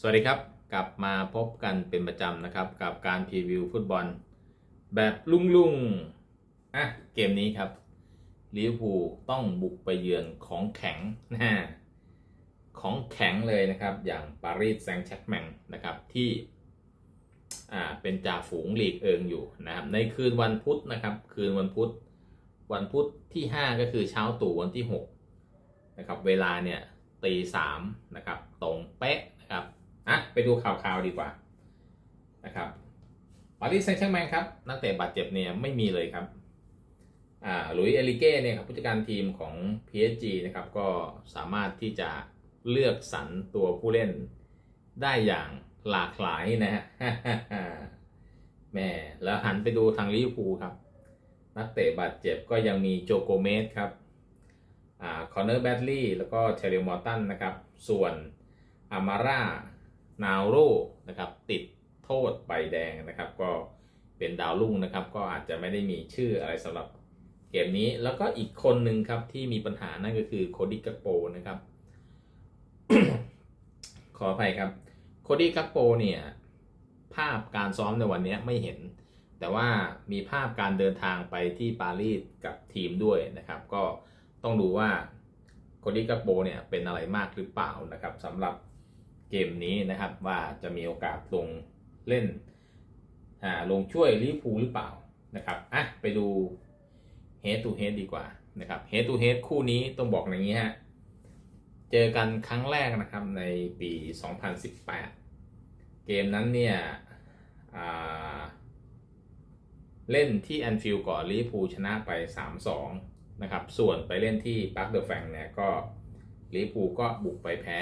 สวัสดีครับ กลับมาพบกันเป็นประจำนะครับ กับการพรีวิวฟุตบอล แบบลุ่งลุ่งๆอะเกมนี้ครับลิเวอร์พูลต้องบุกไปเยือนของแข็งนะของแข็งเลยนะครับ อย่างปารีสแซงต์แชร์กแมงนะครับที่อ่าเป็นจ่าฝูงลีกเอิงอยู่นะครับ ในคืนวันพุธนะครับ คืนวันพุธ วันพุธที่ 5 ก็คือเช้าตู่วันที่6นะครับเวลาเนี่ยตีสามนะครับตรงเป๊ะนะครับ อะไปดูข่าวๆดีกว่านะครับปารีสแซงต์แชร์กแมงครับ นักเตะบาดเจ็บเนี่ยไม่มีเลยครับอ่าหลุยเอลิเก้เนี่ยครับผู้จัดการทีมของ PSG นะครับก็สามารถที่จะเลือกสรรตัวผู้เล่นได้อย่างหลากหลายนะฮะแม่แล้วหันไปดูทางลิเวอร์พูลครับ นักเตะบาดเจ็บก็ยังมีโจโกเมสครับอ่าคอนเนอร์แบดลีย์แล้วก็เทเลมอร์ตันนะครับ ส่วนอามาร่า นาวโรนะครับติดโทษใบแดงนะครับ ก็เป็นดาวรุ่งนะครับ ก็อาจจะไม่ได้มีชื่ออะไรสำหรับเกมนี้แล้วก็อีกคนหนึ่งครับที่มีปัญหานั่นก็คือโคดิกาโปนะครับ ขออภัยครับโคดี้กักโปเนี่ย ภาพการซ้อมในวันนี้ไม่เห็น แต่ว่ามีภาพการเดินทางไปที่ปารีสกับทีมด้วยนะครับ ก็ต้องดูว่าโคดี้กักโปเนี่ยเป็นอะไรมากหรือเปล่านะครับสำหรับ เกมนี้นะครับ ว่าจะมีโอกาสลงเล่นอ่าลงช่วยลิพูหรือเปล่านะครับอะไปดู head to head ดีกว่านะครับ head to head คู่นี้ต้องบอกอย่างนี้ฮะเจอกันครั้งแรกนะครับในปี 2018 เกมนั้นเนี่ยเล่นที่แอนฟิลด์ก่อนลิพูชนะไป 3-2นะครับส่วนไปเล่นที่ปาร์คเดอะแฟงเนี่ยก็ลิพูก็บุกไปแพ้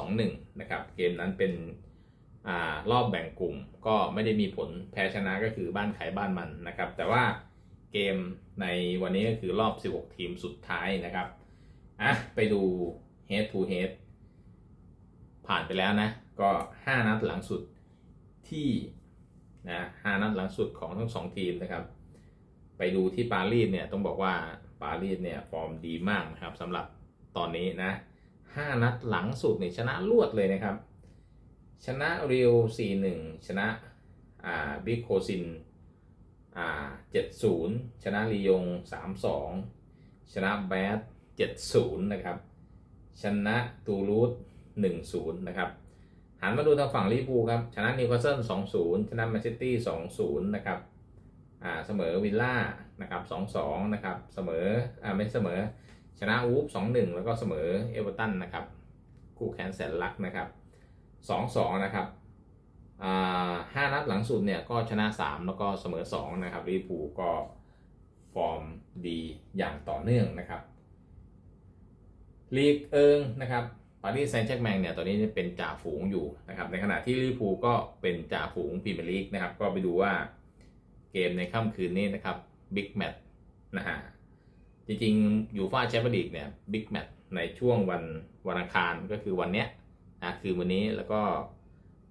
2-1นะครับเกมนั้นเป็นอรอบแบ่งกลุ่มก็ไม่ได้มีผลแพ้ชนะก็คือบ้านใครบ้านมันนะครับ แต่ว่าเกมในวันนี้ก็คือรอบ 16 ทีมสุดท้ายนะครับอะไปดู head to head ผ่านไปแล้วนะ ก็ 5 นัดหลังสุดที่นะ5นัดหลังสุดของทั้งสองทีมนะครับ ไปดูที่ปารีสเนี่ยต้องบอกว่าปารีสเนี่ยฟอร์มดีมากนะครับสำหรับตอนนี้นะ 5 นัดหลังสุดเนี่ยชนะรวดเลยนะครับ ชนะเรียว 4-1 ชนะอ่าบิ๊กโคซินอ่า7-0 ชนะลียง 3-2 ชนะแบด7-0 นะครับ ชนะตูรูส1-0 นะครับหันมาดูทางฝั่งลิเวอร์พูลครับ ชนะนิวคาสเซิล2-0 ชนะแมนเชสเตอร์2-0 นะครับ อ่า เสมอวิลล่า นะครับ 2-2 นะครับ เสมอ อ่า ไม่เสมอ ชนะวูฟ2-1แล้วก็เสมอเอเวอร์ตันนะครับ คู่แข่งแสนลักนะครับ2-2นะครับห้านัดหลังสุดเนี่ยก็ชนะ 3 แล้วก็เสมอ 2 นะครับลิเวอร์พูลก็ฟอร์มดีอย่างต่อเนื่องนะครับลีกเอิงนะครับปารีสแซงต์แชร์กแมงเนี่ยตอนนี้เป็นจ่าฝูงอยู่นะครับในขณะที่ลิเวอร์พูลก็เป็นจ่าฝูงพรีเมียร์ลีกนะครับก็ไปดูว่าเกมในค่ำคืนนี้นะครับบิ๊กแมตช์นะฮะ จริงๆอยู่ฟ่าแชมเปี้ยนลีกเนี่ยบิ๊กแมตช์ในช่วงวันวันอังคารก็คือวันเนี้ยนะคือวันนี้แล้วก็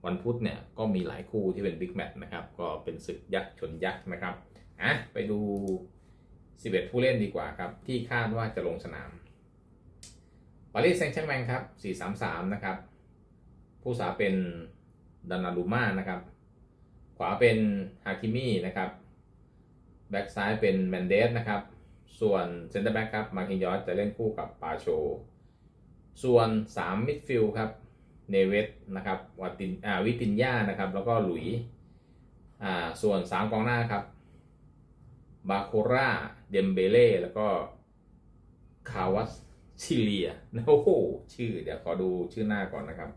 วันพุธเนี่ยก็มีหลายคู่ที่เป็นบิ๊กแมตช์นะครับ ก็เป็นศึกยักษ์ชนยักษ์นะครับอะไปดู 11 ผู้เล่นดีกว่าครับ ที่คาดว่าจะลงสนามปารีสแซงต์แชร์แมงครับ433 นะครับ ผู้สาเป็นดานาลูมานะครับ ขวาเป็นฮาคิมินะครับ แบ็กซ้ายเป็นแมนเดสนะครับ ส่วนเซนเตอร์แบ็กครับมาคินยอสจะเล่นคู่กับปาโช ส่วน 3 มิดฟิลด์ครับเนเวสนะครับวาตินอ่าวิตินยานะครับ แล้วก็หลุยอ่าส่วน 3 กองหน้าครับบาโคราเดมเบเล่แล้วก็คาวัสซิเลียโอ้โหชื่อ เดี๋ยวขอดูชื่อหน้าก่อนนะครับ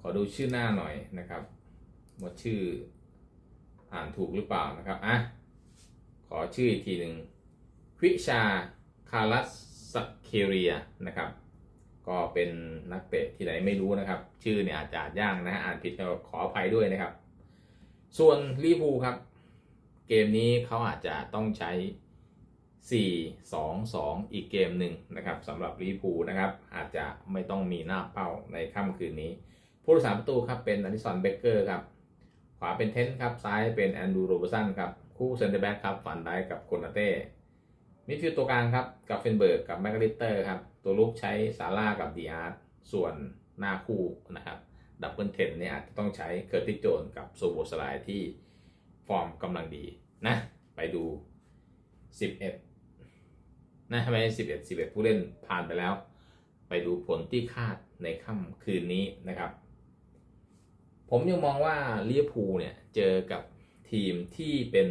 ขอดูชื่อหน้าหน่อยนะครับว่าชื่ออ่านถูกหรือเปล่านะครับอะ อชื่ออีกทีหนึ่งวิชาคารัสสเคเรียนะครับ ก็เป็นนักเตะที่ไหนไม่รู้นะครับ ชื่อเนี่ยอาจจะอ่านยากนะอ่านผิดก็ขออภัยด้วยนะครับ ส่วนลิพูครับ เกมนี้เขาอาจจะต้องใช้ 4 2 2 อีกเกมหนึ่งนะครับสำหรับลิพูนะครับ อาจจะไม่ต้องมีหน้าเป้าในค่ำคืนนี้ ผู้รักษาประตูครับเป็นอลิสันเบเกอร์ครับ ขวาเป็นเทนต์ครับซ้ายเป็นแอนดูโรเบอร์สันครับ คู่เซนเตอร์แบ็กครับฟันได้กับโคนาเต้มิดฟิลด์ตัวกลางครับกับเฟนเบิร์กกับแมกลิเตอร์ครับตัวลุกใช้ซาร่ากับดีอาร์ตส่วนหน้าคู่นะครับดับเบิลเทนเนี่ยอาจจะต้องใช้เคอร์ติโจนกับโซโบสไลที่ฟอร์มกำลังดีนะไปดู 11นะไม่ใช่11 11 ผู้เล่นผ่านไปแล้ว ไปดูผลที่คาดในค่ำคืนนี้นะครับ ผมยังมองว่าลิเวอร์พูลเนี่ยเจอกับ ทีมที่เป็น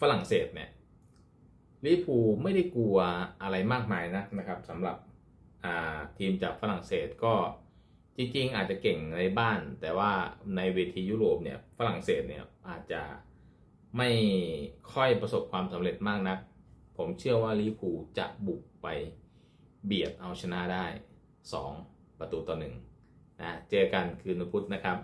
ฝรั่งเศสเนี่ยลิพูไม่ได้กลัวอะไรมากมายนักนะครับสำหรับทีมจากฝรั่งเศสก็จริงๆ อาจจะเก่งในบ้าน แต่ว่าในเวทียุโรปเนี่ยฝรั่งเศสเนี่ยอาจจะไม่ค่อยประสบความสำเร็จมากนัก ผมเชื่อว่าลิพูจะบุกไปเบียดเอาชนะได้ 2 ประตูต่อหนึ่งนะเจอกันคืนนพุธนะครับ